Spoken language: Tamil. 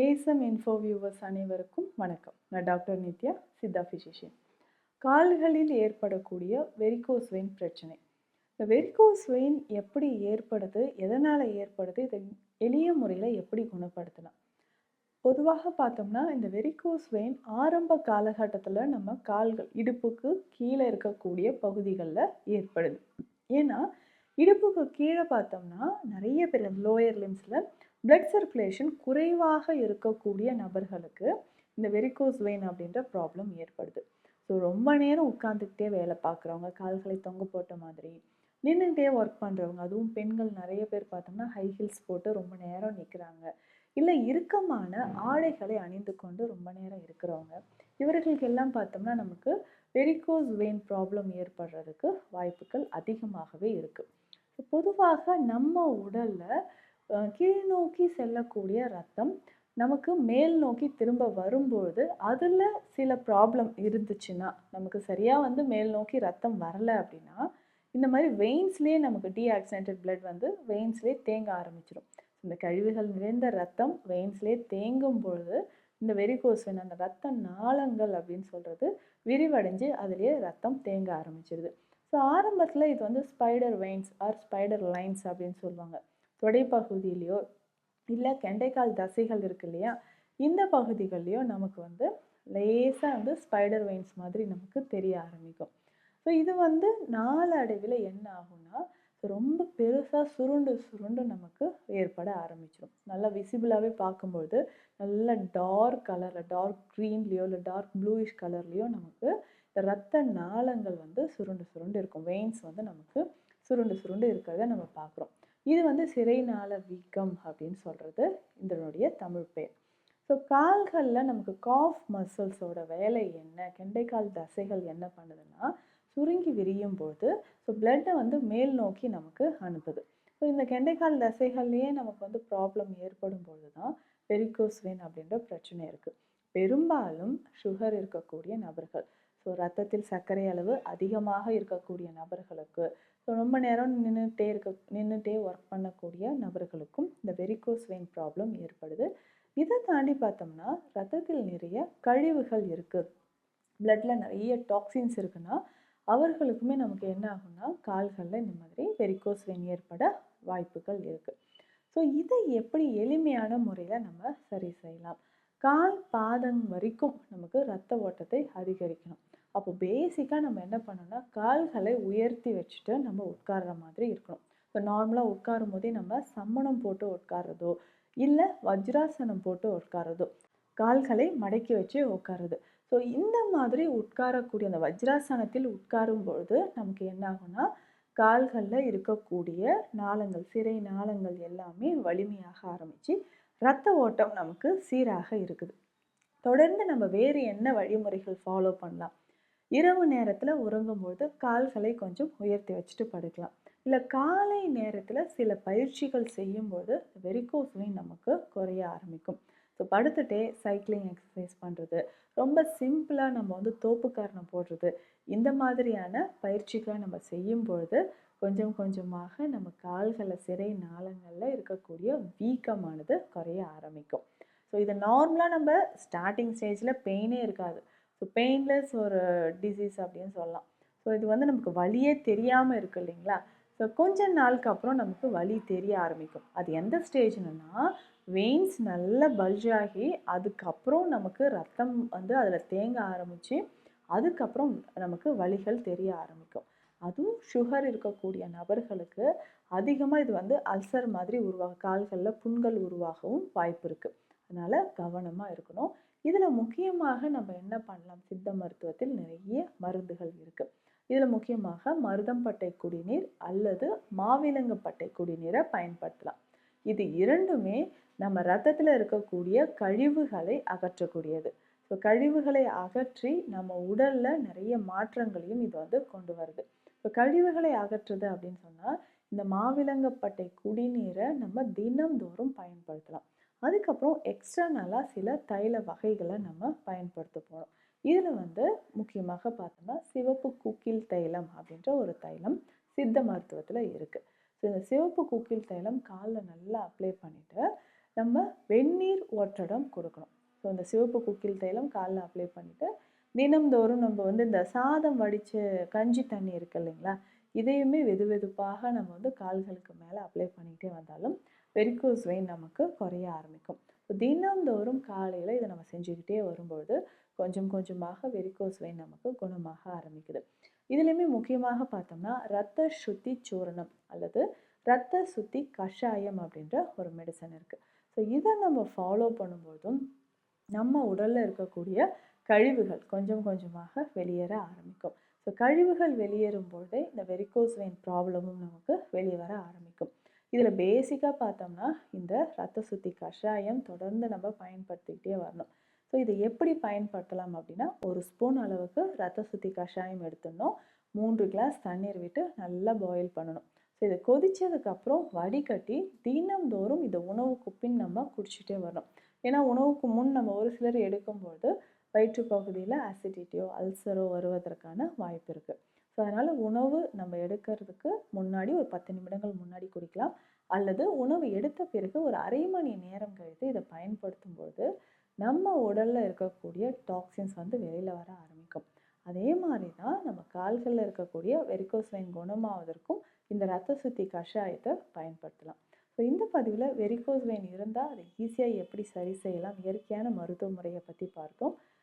ஏசம் இன்ஃபோ வியூவர்ஸ் அனைவருக்கும் வணக்கம். நான் டாக்டர் நித்யா சித்தா ஃபிசிஷியன் கால்களில் ஏற்படக்கூடிய வெரிகோஸ் வெயின் பிரச்சனை. இந்த வெரிகோஸ் வெயின் எப்படி ஏற்படுது எதனால் ஏற்படுது இதை எளிய முறையில் எப்படி குணப்படுத்தலாம்? பொதுவாக பார்த்தோம்னா இந்த வெரிகோஸ் வெயின் ஆரம்ப காலகட்டத்தில் நம்ம கால்கள் இடுப்புக்கு கீழே இருக்கக்கூடிய பகுதிகளில் ஏற்படுது. ஏன்னா இடுப்புக்கு கீழே பார்த்தோம்னா நிறைய பேர் லோயர் லிம்ஸில் பிளட் சர்க்குலேஷன் குறைவாக இருக்கக்கூடிய நபர்களுக்கு இந்த வெரிகோஸ் வெயின் அப்படின்ற ப்ராப்ளம் ஏற்படுது. ஸோ ரொம்ப நேரம் உட்காந்துக்கிட்டே வேலை பார்க்குறவங்க கால்களை தொங்க போட்ட மாதிரி நின்றுக்கிட்டே ஒர்க் பண்ணுறவங்க அதுவும் பெண்கள் நிறைய பேர் பார்த்தோம்னா ஹை ஹீல்ஸ் போட்டு ரொம்ப நேரம் நிற்கிறாங்க இல்லை இறுக்கமான ஆடைகளை அணிந்து கொண்டு ரொம்ப நேரம் இருக்கிறவங்க இவர்களுக்கு எல்லாம் பார்த்தோம்னா நமக்கு வெரிகோஸ் வெயின் ப்ராப்ளம் ஏற்படுறதுக்கு வாய்ப்புகள் அதிகமாகவே இருக்குது பொதுவாக நம்ம உடலில் கீழ் நோக்கி செல்லக்கூடிய ரத்தம் நமக்கு மேல் நோக்கி திரும்ப வரும்பொழுது அதில் சில ப்ராப்ளம் இருந்துச்சுன்னா நமக்கு சரியாக வந்து மேல் நோக்கி ரத்தம் வரலை அப்படின்னா இந்த மாதிரி வெயின்ஸ்லேயே நமக்கு டீஆக்சிடென்டட் பிளட் வந்து வெயின்ஸ்லேயே தேங்க ஆரம்பிச்சிடும் இந்த கழிவுகள் நிறைந்த ரத்தம் வெயின்ஸ்லேயே தேங்கும் பொழுது இந்த வெரிகோஸ் வெயின் அந்த ரத்த நாளங்கள் அப்படின்னு சொல்கிறது விரிவடைஞ்சு அதுலேயே ரத்தம் தேங்க ஆரம்பிச்சிருது. ஸோ ஆரம்பத்தில் இது வந்து spider veins or spider lines அப்படின்னு சொல்லுவாங்க. தொடைப்பகுதியிலையோ இல்லை கெண்டைக்கால் தசைகள் இருக்கு இல்லையா இந்த பகுதிகள்லையோ நமக்கு வந்து லேசாக வந்து ஸ்பைடர் வெயின்ஸ் மாதிரி நமக்கு தெரிய ஆரம்பிக்கும். ஸோ இது வந்து நாளடைவில் என்ன ஆகும்னா ரொம்ப பெருசாக சுருண்டு சுருண்டு நமக்கு ஏற்பட ஆரம்பிச்சிடும் நல்லா விசிபிளாகவே பார்க்கும்பொழுது நல்ல டார்க் கலரில் டார்க் க்ரீன்லேயோ இல்லை டார்க் ப்ளூயிஷ் கலர்லேயோ நமக்கு இந்த ரத்த நாளங்கள் வந்து சுருண்டு சுருண்டு இருக்கும். வெயின்ஸ் வந்து நமக்கு சுருண்டு சுருண்டு இருக்கிறத நம்ம பார்க்குறோம். இது வந்து சிறைநாள வீக்கம் அப்படின்னு சொல்கிறது இதனுடைய தமிழ் பேர். ஸோ கால்களில் நமக்கு காஃப் மசில்ஸோட வேலை என்ன? கெண்டைக்கால் தசைகள் என்ன பண்ணுதுன்னா சுருங்கி விரியும் போது ஸோ பிளட்டை வந்து மேல் நோக்கி நமக்கு அனுப்புது. ஸோ இந்த கெண்டைக்கால் தசைகள்லேயே நமக்கு வந்து ப்ராப்ளம் ஏற்படும் பொழுது தான் வெரிகோஸ் அப்படின்ற பிரச்சனை இருக்குது பெரும்பாலும் சுகர் இருக்கக்கூடிய நபர்கள் ஸோ ரத்தத்தில் சர்க்கரை அளவு அதிகமாக இருக்கக்கூடிய நபர்களுக்கு ஸோ ரொம்ப நேரம் நின்றுட்டே இருக்க நின்றுட்டே ஒர்க் பண்ணக்கூடிய நபர்களுக்கும் இந்த வெரிகோஸ் வெயின் ப்ராப்ளம் ஏற்படுது. இதை தாண்டி பார்த்தோம்னா ரத்தத்தில் நிறைய கழிவுகள் இருக்குது பிளட்டில் நிறைய டாக்ஸின்ஸ் இருக்குன்னா அவர்களுக்குமே நமக்கு என்ன ஆகும்னா கால்களில் இந்த மாதிரி வெரிகோஸ் வெயின் ஏற்பட வாய்ப்புகள் இருக்குது ஸோ இதை எப்படி எளிமையான முறையில் நம்ம சரி செய்யலாம்? கால் பாதம் வரைக்கும் நமக்கு ரத்த ஓட்டத்தை அதிகரிக்கணும். அப்போ பேசிக்காக நம்ம என்ன பண்ணணும்னா கால்களை உயர்த்தி வச்சுட்டு நம்ம உட்கார்ற மாதிரி இருக்கணும். இப்போ நார்மலாக உட்காரும் போதே நம்ம சம்மணம் போட்டு உட்கார்றதோ இல்லை வஜ்ராசனம் போட்டு உட்கார்றதோ கால்களை மடக்கி வச்சு உட்காருது ஸோ இந்த மாதிரி உட்காரக்கூடிய அந்த வஜ்ராசனத்தில் உட்காரும் பொழுது நமக்கு என்ன ஆகும்னா கால்களில் இருக்கக்கூடிய நாளங்கள் சிறை நாளங்கள் எல்லாமே வலிமையாக ஆரம்பித்து ரத்த ஓட்டம் நமக்கு சீராக இருக்குது. தொடர்ந்து நம்ம வேறு என்ன வழிமுறைகள் ஃபாலோ பண்ணலாம்? இரவு நேரத்தில் உறங்கும்போது கால்களை கொஞ்சம் உயர்த்தி வச்சுட்டு படுக்கலாம். இல்லை காலை நேரத்தில் சில பயிற்சிகள் செய்யும்போது வெரிகோஸ் வெயின் நமக்கு குறைய ஆரம்பிக்கும். ஸோ படுத்துகிட்டே சைக்கிளிங் எக்ஸசைஸ் பண்ணுறது ரொம்ப சிம்பிளாக நம்ம வந்து தோப்புக்காரணம் போடுறது இந்த மாதிரியான பயிற்சிகளை நம்ம செய்யும் பொழுது கொஞ்சம் கொஞ்சமாக நம்ம கால்களை சிறை நாளங்களில் இருக்கக்கூடிய வீக்கமானது குறைய ஆரம்பிக்கும். ஸோ இதை நார்மலாக நம்ம ஸ்டார்டிங் ஸ்டேஜில் பெயினே இருக்காது. ஸோ பெயின்லெஸ் ஒரு டிசீஸ் அப்படின்னு சொல்லலாம். ஸோ இது வந்து நமக்கு வலியே தெரியாமல் இருக்கு இல்லைங்களா? ஸோ கொஞ்ச நாளுக்கு அப்புறம் நமக்கு வலி தெரிய ஆரம்பிக்கும். அது எந்த ஸ்டேஜ்னா வெயின்ஸ் நல்லா பல்ஜ் ஆகி அதுக்கப்புறம் நமக்கு ரத்தம் வந்து அதில் தேங்க ஆரம்பித்து அதுக்கப்புறம் நமக்கு வலிகள் தெரிய ஆரம்பிக்கும். அதுவும் சுகர் இருக்கக்கூடிய நபர்களுக்கு அதிகமாக இது வந்து அல்சர் மாதிரி உருவாக கால்களில் புண்கள் உருவாகவும் வாய்ப்பு இருக்குது அதனால் கவனமாக இருக்கணும். இதில் முக்கியமாக நம்ம என்ன பண்ணலாம்? சித்த மருத்துவத்தில் நிறைய மருந்துகள் இருக்குது இதில் முக்கியமாக மருதம்பட்டை குடிநீர் அல்லது மாவிலங்கப்பட்டை குடிநீரை பயன்படுத்தலாம். இது இரண்டுமே நம்ம ரத்தத்தில் இருக்கக்கூடிய கழிவுகளை அகற்றக்கூடியது. ஸோ கழிவுகளை அகற்றி நம்ம உடலில் நிறைய மாற்றங்களையும் இது வந்து கொண்டு வருது. இப்போ கழிவுகளை அகற்றுது அப்படின்னு சொன்னால் இந்த மாவிலங்கப்பட்டை குடிநீரை நம்ம தினம்தோறும் பயன்படுத்தலாம். அதுக்கப்புறம் எக்ஸ்டர்னலாக சில தைல வகைகளை நம்ம பயன்படுத்த போகிறோம் இதில் வந்து முக்கியமாக பார்த்தோம்னா சிவப்பு குக்கில் தைலம் அப்படின்ற ஒரு தைலம் சித்த மருத்துவத்தில் இருக்குது ஸோ இந்த சிவப்பு குக்கில் தைலம் காலில் நல்லா அப்ளை பண்ணிவிட்டு நம்ம வெந்நீர் ஒற்றடம் கொடுக்கணும். ஸோ இந்த சிவப்பு குக்கில் தைலம் காலில் அப்ளை பண்ணிவிட்டு தினம்தோறும் நம்ம வந்து இந்த சாதம் வடித்த கஞ்சி தண்ணி இருக்கு இல்லைங்களா? இதையுமே வெது வெதுப்பாக நம்ம வந்து கால்களுக்கு மேலே அப்ளை பண்ணிக்கிட்டே வந்தாலும் வெரிகோஸ் வெயின் நமக்கு குறைய ஆரம்பிக்கும். தினம்தோறும் காலையில் இதை நம்ம செஞ்சுக்கிட்டே வரும்பொழுது கொஞ்சம் கொஞ்சமாக வெரிகோஸ் வெயின் நமக்கு குணமாக ஆரம்பிக்குது. இதுலேயுமே முக்கியமாக பார்த்தோம்னா ரத்த சுத்தி சூரணம் அல்லது ரத்த சுத்தி கஷாயம் அப்படின்ற ஒரு மெடிசன் இருக்குது ஸோ இதை நம்ம ஃபாலோ பண்ணும்போதும் நம்ம உடலில் இருக்கக்கூடிய கழிவுகள் கொஞ்சம் கொஞ்சமாக வெளியேற ஆரம்பிக்கும். ஸோ கழிவுகள் வெளியேறும் பொழுதே இந்த வெரிகோஸ் வெயின் ப்ராப்ளமும் நமக்கு வெளியே வர ஆரம்பிக்கும். இதில் பேசிக்காக பார்த்தோம்னா இந்த ரத்த சுத்தி கஷாயம் தொடர்ந்து நம்ம பயன்படுத்திக்கிட்டே வரணும். ஸோ இதை எப்படி பயன்படுத்தலாம் அப்படின்னா ஒரு ஸ்பூன் அளவுக்கு ரத்த சுத்தி கஷாயம் எடுத்துடணும். மூன்று கிளாஸ் தண்ணீர் விட்டு நல்லா பாயில் பண்ணணும். ஸோ இதை கொதித்ததுக்கப்புறம் வடிகட்டி தினம்தோறும் இதை உணவுக்கு பின் நம்ம குடிச்சிட்டே வரணும். ஏன்னா உணவுக்கு முன் நம்ம ஒரு சிலர் எடுக்கும்போது வயிற்று பகுதியில் அசிடிட்டியோ அல்சரோ வருவதற்கான வாய்ப்பு இருக்குது ஸோ அதனால் உணவு நம்ம எடுக்கிறதுக்கு முன்னாடி ஒரு பத்து நிமிடங்கள் முன்னாடி குடிக்கலாம். அல்லது உணவு எடுத்த பிறகு ஒரு அரை மணி நேரம் கழித்து இதை பயன்படுத்தும் பொழுது நம்ம உடலில் இருக்கக்கூடிய டாக்ஸின்ஸ் வந்து வெளியில் வர ஆரம்பிக்கும். அதே மாதிரி தான் நம்ம கால்களில் இருக்கக்கூடிய வெரிகோஸ் வெயின் குணமாவதற்கும் இந்த ரத்த சுத்தி கஷாயத்தை பயன்படுத்தலாம். ஸோ இந்த பதிவில் வெரிகோஸ் வெயின் இருந்தால் அதை ஈஸியாக எப்படி சரி செய்யலாம் இயற்கையான மருத்துவ முறையை பற்றி பார்த்தோம்